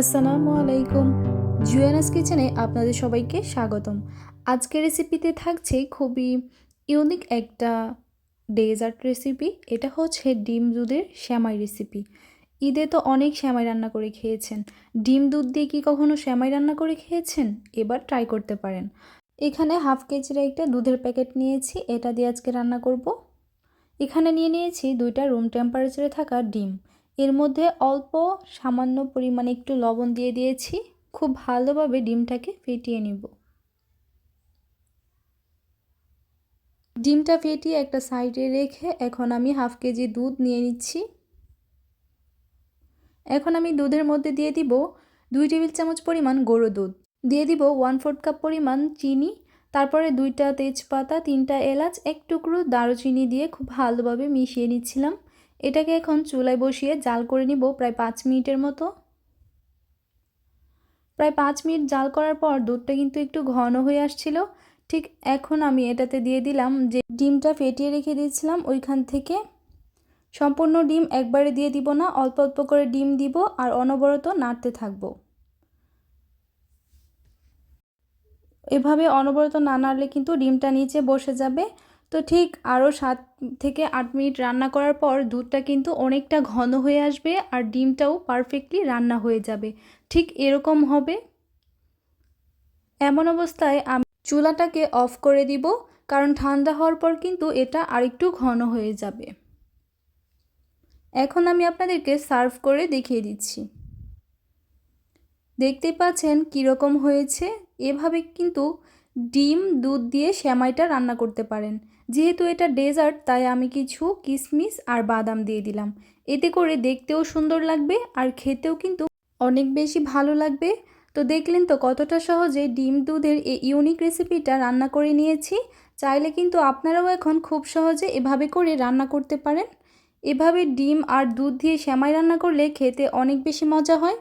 আসসালামু আলাইকুম। জুয়ানাস কিচেনে আপনাদের সবাইকে স্বাগতম। আজকের রেসিপিতে থাকছে খুবই ইউনিক একটা ডেজার্ট রেসিপি এটা হচ্ছে ডিম দুধের শ্যামাই রেসিপি ঈদে তো অনেক শ্যামাই রান্না করে খেয়েছেন। ডিম দুধ দিয়ে কি কখনো শ্যামাই রান্না করে খেয়েছেন? এবার ট্রাই করতে পারেন। এখানে হাফ কেজির একটা দুধের প্যাকেট নিয়েছি। এটা দিয়ে আজকে রান্না করব। এখানে নিয়ে নিয়েছি দুইটা রুম টেম্পারেচারে থাকা ডিম। এর মধ্যে অল্প সামান্য পরিমাণে একটু লবণ দিয়ে দিয়েছি। খুব ভালোভাবে ডিমটাকে ফেটিয়ে নিব। ডিমটা ফেটিয়ে একটা সাইডে রেখে এখন আমি হাফ কেজি দুধ নিয়ে নিচ্ছি। এখন আমি দুধের মধ্যে দিয়ে দিব দুই টেবিল চামচ পরিমাণ গরু দুধ। দিয়ে দিব ওয়ান ফোর্থ কাপ পরিমাণ চিনি, তারপরে দুইটা তেজপাতা, তিনটা এলাচ, এক টুকরো দারুচিনি দিয়ে খুব ভালোভাবে মিশিয়ে নিচ্ছিলাম। এটাকে এখন চুলায় বসিয়ে জাল করে নিব প্রায় পাঁচ মিনিটের মতো। প্রায় পাঁচ মিনিট জাল করার পর দুধটা কিন্তু একটু ঘন হয়ে আসছিল। ঠিক এখন আমি এটাতে দিয়ে দিলাম যে ডিমটা ফেটিয়ে রেখে দিয়েছিলাম ওইখান থেকে। সম্পূর্ণ ডিম একবারে দিয়ে দিব না, অল্প অল্প করে ডিম দিব আর অনবরত নাড়তে থাকব। এভাবে অনবরত না নাড়লে কিন্তু ডিমটা নিচে বসে যাবে। তো ঠিক আরও সাত থেকে আট মিনিট রান্না করার পর দুধটা কিন্তু অনেকটা ঘন হয়ে আসবে আর ডিমটাও পারফেক্টলি রান্না হয়ে যাবে। ঠিক এরকম হবে। এমন অবস্থায় আমি চুলাটাকে অফ করে দিব, কারণ ঠান্ডা হওয়ার পর কিন্তু এটা আরেকটু ঘন হয়ে যাবে। এখন আমি আপনাদেরকে সার্ভ করে দেখিয়ে দিচ্ছি। দেখতেই পাচ্ছেন কীরকম হয়েছে। এভাবে কিন্তু ডিম, দুধ দিয়ে শ্যামাইটা রান্না করতে পারেন। যেহেতু এটা ডেজার্ট, তাই আমি কিছু কিশমিশ আর বাদাম দিয়ে দিলাম। এতে করে দেখতেও সুন্দর লাগবে আর খেতেও কিন্তু অনেক বেশি ভালো লাগবে। তো দেখলেন তো কতটা সহজে ডিম দুধের এই ইউনিক রেসিপিটা রান্না করে নিয়েছি। চাইলে কিন্তু আপনারাও এখন খুব সহজে এভাবে করে রান্না করতে পারেন। এভাবে ডিম আর দুধ দিয়ে শ্যামাই রান্না করলে খেতে অনেক বেশি মজা হয়।